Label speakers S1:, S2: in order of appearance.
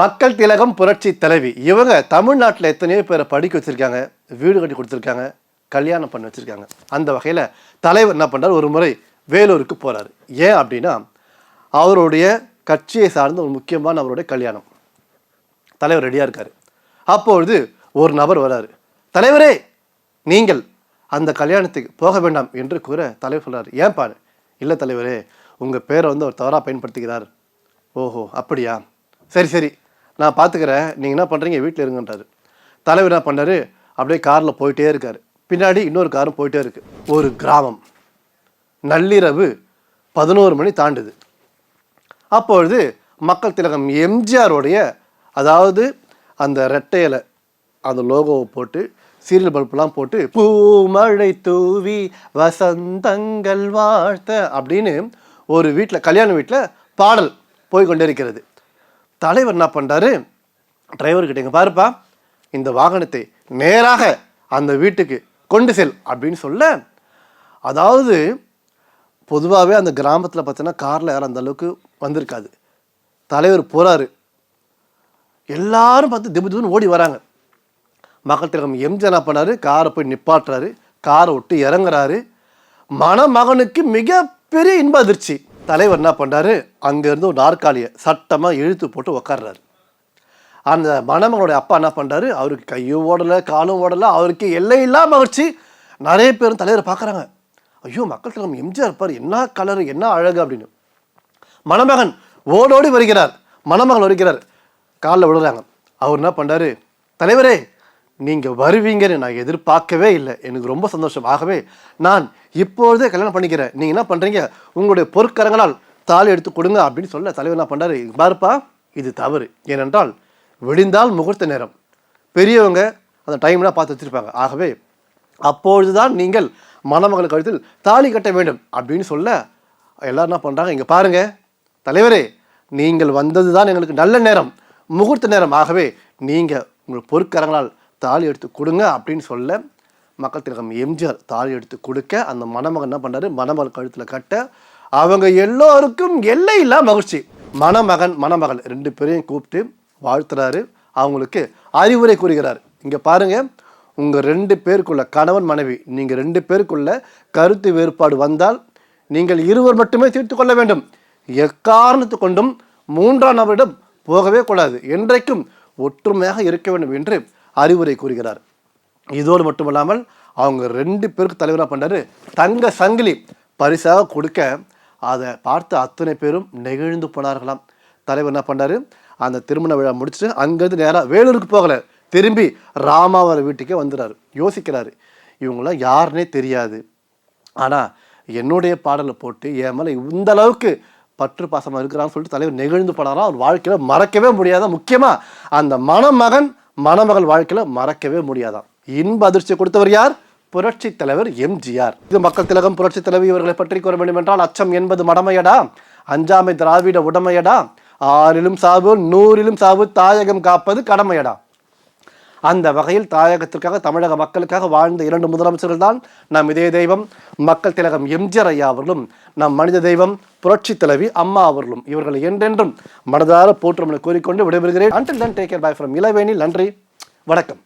S1: மக்கள் திலகம் புரட்சி தலைவி. இவங்க தமிழ்நாட்டில் எத்தனையோ பேரை படிக்க வச்சுருக்காங்க வீடு கட்டி கொடுத்துருக்காங்க கல்யாணம் பண்ணி வச்சுருக்காங்க. அந்த வகையில் தலைவர் என்ன பண்ணுறார் ஒரு முறை வேலூருக்கு போகிறார் ஏன் அப்படின்னா அவருடைய கட்சியை சார்ந்த ஒரு முக்கியமான அவருடைய கல்யாணம். தலைவர் ரெடியாக இருக்கார். அப்பொழுது ஒரு நபர் வராரு. தலைவரே நீங்கள் அந்த கல்யாணத்துக்கு போக வேண்டாம் என்று கூற தலைவர் சொல்றாரு. ஏன்பா இல்லை தலைவரே உங்கள் பேரை வந்து அவர் தவறாக பயன்படுத்துகிறார் ஓஹோ அப்படியா? சரி சரி நான் பார்த்துக்கிறேன் நீங்கள் என்ன பண்ணுறீங்க வீட்டில் இருங்கன்றாரு. தலைவர் என்ன பண்ணார்? அப்படியே காரில் போயிட்டே இருக்கார். பின்னாடி இன்னொரு காரும் போயிட்டே இருக்கு. ஒரு கிராமம். நள்ளிரவு பதினோரு மணி தாண்டுது. அப்பொழுது மக்கள் திலகம் எம்ஜிஆருடைய அதாவது அந்த ரெட்டையில அந்த லோகோவை போட்டு சீரியல் பல்பெலாம் போட்டு பூமழை தூவி வசந்தங்கள் வாழ்த்த அப்படின்னு ஒரு வீட்டில் கல்யாண வீட்டில் பாடல் போய்கொண்டே இருக்கிறது தலைவர் என்ன பண்ணுறாரு டிரைவர்கிட்ட இங்கே பாருப்பா இந்த வாகனத்தை நேராக அந்த வீட்டுக்கு கொண்டு செல் அப்படின்னு சொல்ல அதாவது பொதுவாகவே அந்த கிராமத்தில் பார்த்தீங்கன்னா காரில் யாரும் அந்த அளவுக்கு வந்திருக்காது. தலைவர் போகிறாரு எல்லாரும் பார்த்து திபு திபுன்னு ஓடி வராங்க. மக்கள் திலகம் எம்ஜிஆர் என்ன பண்ணாரு? காரை போய் நிப்பாட்டுறாரு. காரை விட்டு இறங்குறாரு. மணமகனுக்கு மிகப்பெரிய இன்ப அதிர்ச்சி. தலைவர் என்ன பண்ணுறாரு அங்கேருந்து ஒரு நாற்காலியை சட்டமாக இழுத்து போட்டு உக்காடுறாரு அந்த மணமகனுடைய அப்பா என்ன பண்ணுறாரு அவருக்கு கையும் ஓடலை காலும் ஓடலை அவருக்கு எல்லையில்லா மகிழ்ச்சி. நிறைய பேரும் தலைவரை பார்க்குறாங்க. ஐயோ மக்கள் தலைவர் எம்ஜிஆர் இருப்பார். என்ன கலர் என்ன அழகு அப்படின்னு. மணமகன் ஓடோடி வருகிறார். மணமகன் வருகிறார். காலில் விழுறாங்க. அவர் என்ன பண்ணுறாரு தலைவரே நீங்கள் வருவீங்கன்னு நான் எதிர்பார்க்கவே இல்லை. எனக்கு ரொம்ப சந்தோஷம். ஆகவே நான் இப்பொழுதே கல்யாணம் பண்ணிக்கிறேன். நீங்கள் என்ன பண்ணுறீங்க உங்களுடைய பொற்கரங்களால் தாலி எடுத்து கொடுங்க அப்படின்னு சொல்ல தலைவர் என்ன பண்ணுறாரு பாருப்பா இது தவறு. ஏனென்றால் விடிந்தால் முகூர்த்த நேரம். பெரியவங்க அந்த டைம்லாம் பார்த்து வச்சுருப்பாங்க. ஆகவே அப்பொழுதுதான் நீங்கள் மணமகள் கழுத்தில் தாலி கட்ட வேண்டும் அப்படின்னு சொல்ல எல்லோரும் என்ன பண்ணுறாங்க இங்கே பாருங்க தலைவரே நீங்கள் வந்தது தான் எங்களுக்கு நல்ல நேரம் முகூர்த்த நேரம். ஆகவே நீங்கள் உங்கள் பொற்கரங்களால் தாலி எடுத்து கொடுங்க அப்படின்னு சொல்ல மக்கள் திலகம் எம்ஜிஆர் தாலி எடுத்து கொடுக்க அந்த மணமகன் என்ன பண்ணாரு மணமகள் கழுத்தில் கட்ட அவங்க எல்லோருக்கும் எல்லையில்லா மகிழ்ச்சி. மணமகன் மணமகள் ரெண்டு பேரையும் கூப்பிட்டு வாழ்த்துறாரு. அவங்களுக்கு அறிவுரை கூறுகிறார். இங்கே பாருங்க உங்கள் ரெண்டு பேருக்குள்ள கணவன் மனைவி நீங்கள் ரெண்டு பேருக்குள்ள கருத்து வேறுபாடு வந்தால் நீங்கள் இருவர் மட்டுமே தீர்த்து கொள்ள வேண்டும். எக்காரணத்து கொண்டும் மூன்றாம் நபரிடம் போகவே கூடாது. என்றைக்கும் ஒற்றுமையாக இருக்க வேண்டும் என்று அறிவுரை கூறுகிறார். இதோடு மட்டுமல்லாமல் அவங்க ரெண்டு பேருக்கு தலைவராக பண்ணாரு தங்க சங்கிலி பரிசாக கொடுக்க அதை பார்த்து அத்தனை பேரும் நெகிழ்ந்து போனார்களாம். தலைவர் என்ன பண்ணார் அந்த திருமண விழா முடிச்சுட்டு அங்கேருந்து நேராக வேலூருக்கு போகலை. திரும்பி ராமாவர வீட்டுக்கே வந்துடுறாரு. யோசிக்கிறாரு. இவங்களாம் யாருன்னே தெரியாது. ஆனால் என்னுடைய பாடலை போட்டு என் மேலே இந்த அளவுக்கு பற்று பாசமாக இருக்கிறான்னு சொல்லிட்டு தலைவர் நெகிழ்ந்து போனாராம் அவர் வாழ்க்கையில் மறக்கவே முடியாத முக்கியமாக அந்த மணமகன் மணமகள் வாழ்க்கையில் மறக்கவே முடியாதான். இன்ப அதிர்ச்சியை கொடுத்தவர் யார்? புரட்சி தலைவர் எம்ஜிஆர். இது மக்கள் திலகம் புரட்சி தலைவி இவர்களை பற்றி கூற வேண்டும் என்றால் அச்சம் என்பது மடமையடா. அஞ்சாமை திராவிட உடமையடா. ஆறிலும் சாவு நூறிலும் சாவு தாயகம் காப்பது கடமையடா. அந்த வகையில் தாயகத்திற்காக தமிழக மக்களுக்காக வாழ்ந்த இரண்டு முதலமைச்சர்கள் தான் நம் இதய தெய்வம் மக்கள் திலகம் எம்ஜிஆர் ஐயா அவர்களும் நம் மனித தெய்வம் புரட்சி தலைவி அம்மா அவர்களும். இவர்களை என்றென்றும் மனதார போற்றும் என கூறிக்கொண்டு விடைபெறுகிறேன். Until then take care bye from Ilaveni நன்றி. வணக்கம்.